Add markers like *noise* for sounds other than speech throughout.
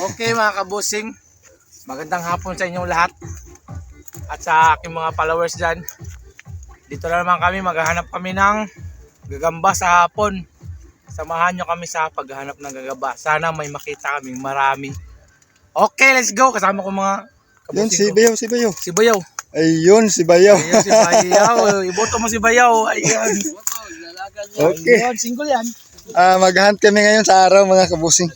Okay mga kabusing, magandang hapon sa inyong lahat at sa aking mga followers dyan. Dito na naman kami, maghahanap kami ng gagamba sa hapon. Samahan nyo kami sa paghahanap ng gagamba. Sana may makita kaming marami. Okay, let's go! Kasama ko mga Yan, kabusing si ko. Bayaw, si Bayaw. Si Bayaw. Ayun, si Bayaw. Ayan si Bayaw. Iboto mo si Bayaw. Ayan. Okay. Ayan, single yan. Ah, maghunt kami ngayon sa araw mga kabusing.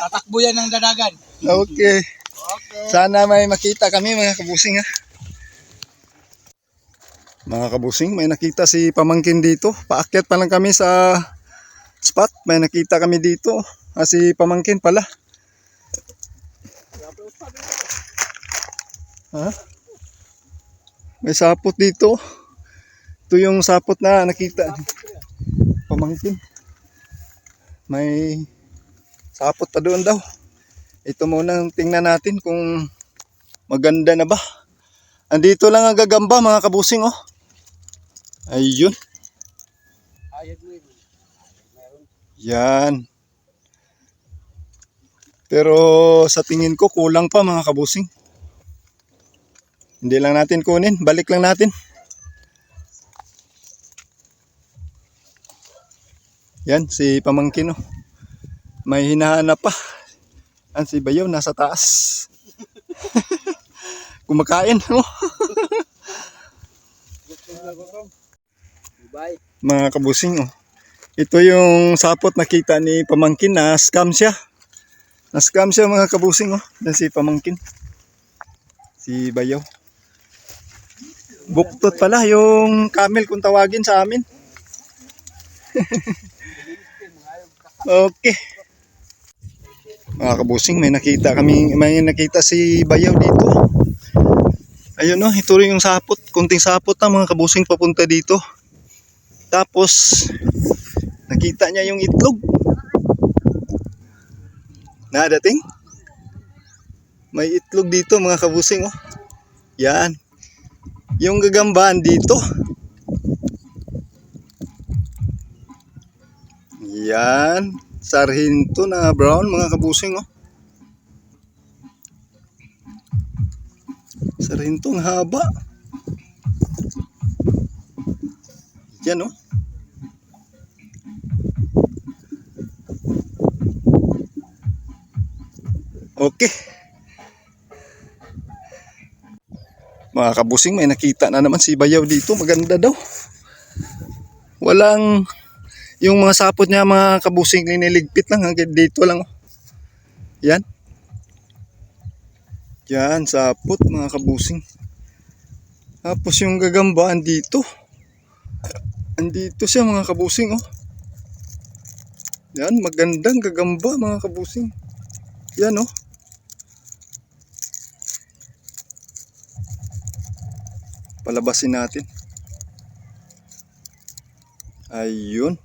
Tatakbo yan ng dadagan. Okay. Okay. Sana may makita kami mga kabusing ha. Mga kabusing, may nakita si pamangkin dito. Paakyat pa lang kami sa spot. May nakita kami dito. Ah, si pamangkin pala. Ha? May sapot dito. Ito yung sapot na nakita. Pamangkin. May sapot pa doon daw. Ito muna tingnan natin kung maganda na ba. Andito lang ang gagamba mga kabusing oh. Ayun. Yan. Pero sa tingin ko kulang pa mga kabusing. Hindi lang natin kunin. Balik lang natin. Yan si pamangkin oh. May hinahanap pa. Ang si Bayaw nasa taas. *laughs* Kumakain. *laughs* Oh. Mga kabusing. Oh. Ito yung sapot nakita ni Pamangkin na scam siya. Na scam siya mga kabusing. Oh. Yan si Pamangkin. Si Bayaw. Buktot pala yung camel kung tawagin sa amin. *laughs* okay. Mga kabusing, may nakita kami, may nakita si Bayaw dito. Ayun no, ito rin yung sapot. Kunting sapot na mga kabusing papunta dito. Tapos, nakita niya yung itlog. Nadating? May itlog dito mga kabusing oh. Yan. Yung gagambaan dito. Yan. Sarhinto na brown mga kabusing oh. Sarhinto ang haba. Yan oh. Okay. Mga kabusing, may nakita na naman si Bayaw dito. Maganda daw. Walang, yung mga sapot niya mga kabusing niniligpit lang. Hanggang dito lang. oh. Yan. Yan, sapot mga kabusing. Tapos yung gagamba andito. Andito siya mga kabusing oh. Yan, magandang gagamba mga kabusing. Yan oh. Palabasin natin. Ayun.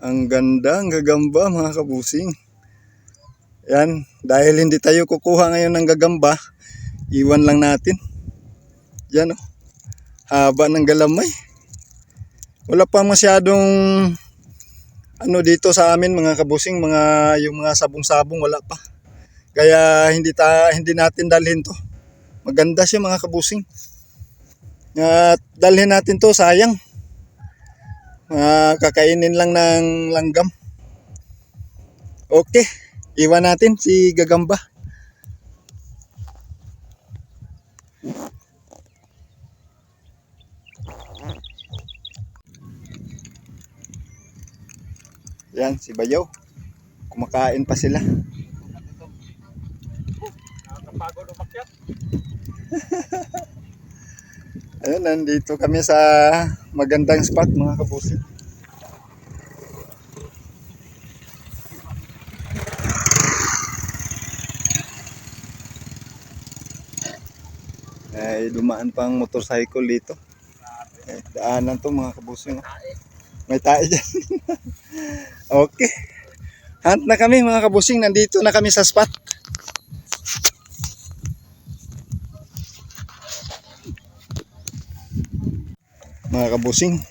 Ang ganda, ang gagamba mga kabusing. Yan, dahil hindi tayo kukuha ngayon ng gagamba, iwan lang natin. Yan oh. Haba ng galamay. Wala pa masyadong ano dito sa amin mga kabusing, mga yung mga sabong-sabong wala pa. Kaya hindi ta hindi natin dalhin to. Maganda siya mga kabusing. At dalhin natin to sayang. Ah, kakainin lang ng langgam. Okay, iwan natin si Gagamba. Yan, si Bayaw. Kumakain pa sila. Nakakapagod umakyat. *laughs* Ayun, nandito kami sa magandang spot mga kabusi. Ay, dumaan pang motorcycle dito. Eh, daanan to mga kabusi. No? May tae dyan. *laughs* okay. Hunt na kami mga kabusing. Nandito na kami sa spot. Mga kabusing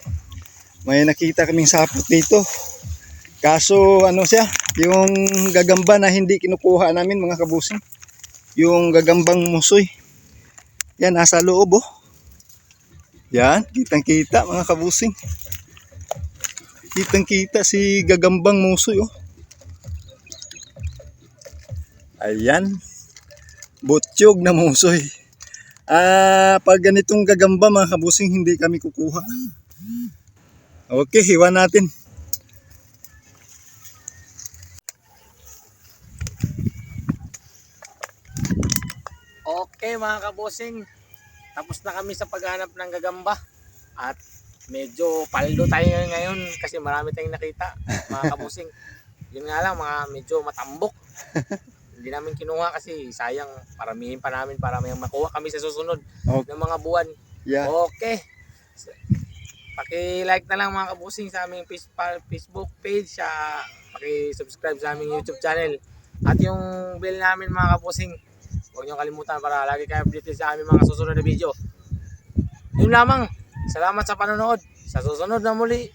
may nakita kaming sapot dito kaso ano siya Yung gagamba na hindi kinukuha namin mga kabusing. Yung gagambang musoy. Yan, nasa loob oh. Yan, kitang kita mga kabusing. Kitang kita si gagambang musoy oh. Ayan. Butsyog na musoy. Ah, pag ganitong gagamba mga kabusing hindi kami kukuha. Okay, hiwa natin. Okay mga kabosing, tapos na kami sa paghanap ng gagamba at medyo paldo tayo ngayon kasi marami tayong nakita mga kabosing. *laughs* Yun nga lang mga medyo matambok. *laughs* Hindi namin kinuha kasi sayang paramihin pa namin para may makuha kami sa susunod Okay. ng mga buwan. Yeah. Okay. Paki-like na lang mga kabusing sa aming Facebook page, sa paki-subscribe sa aming YouTube channel. At yung bell namin mga kabusing, huwag niyo kalimutan para lagi kayo updated sa aming mga susunod na video. Yun lamang. Salamat sa panonood. Sa susunod na muli,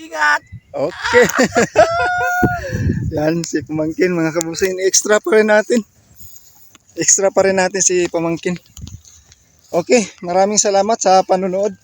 ingat! Okay. *laughs* Yan si Pamangkin mga kabusing. Extra pa rin natin. Extra pa rin natin si Pamangkin. Okay, maraming salamat sa panonood.